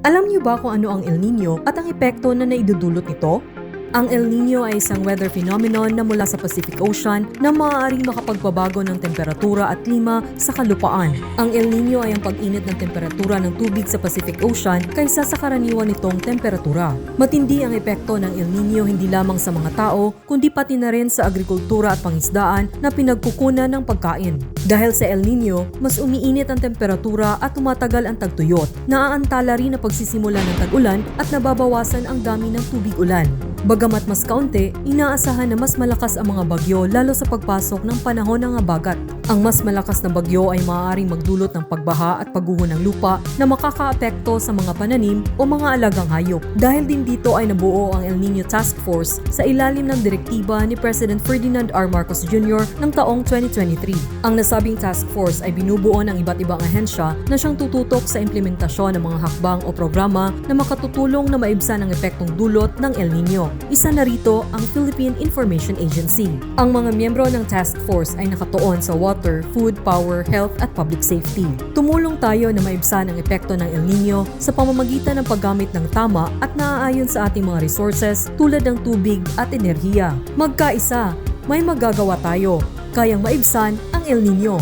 Alam niyo ba kung ano ang El Nino at ang epekto na naidudulot nito? Ang El Nino ay isang weather phenomenon na mula sa Pacific Ocean na maaaring makapagpabago ng temperatura at klima sa kalupaan. Ang El Nino ay ang pag-init ng temperatura ng tubig sa Pacific Ocean kaysa sa karaniwan nitong temperatura. Matindi ang epekto ng El Nino hindi lamang sa mga tao, kundi pati na rin sa agrikultura at pangisdaan na pinagkukunan ng pagkain. Dahil sa El Nino, mas umiinit ang temperatura at tumatagal ang tagtuyot. Naaantala rin ang pagsisimula ng tag-ulan at nababawasan ang dami ng tubig ulan. Bagamat mas kaunti, inaasahan na mas malakas ang mga bagyo lalo sa pagpasok ng panahon ng abagat. Ang mas malakas na bagyo ay maaaring magdulot ng pagbaha at pagguho ng lupa na makakaapekto sa mga pananim o mga alagang hayop. Dahil din dito ay nabuo ang El Nino Task Force sa ilalim ng direktiba ni President Ferdinand R. Marcos Jr. ng taong 2023. Ang nasabing task force ay binubuo ng iba't ibang ahensya na siyang tututok sa implementasyon ng mga hakbang o programa na makatutulong na maibsan ang epektong dulot ng El Nino. Isa na rito ang Philippine Information Agency. Ang mga miyembro ng task force ay nakatuon sa water, food, power, health at public safety. Tumulong tayo na maibsan ang epekto ng El Nino sa pamamagitan ng paggamit ng tama at naaayon sa ating mga resources tulad ng tubig at enerhiya. Magkaisa, may magagawa tayo. Kayang maibsan ang El Nino.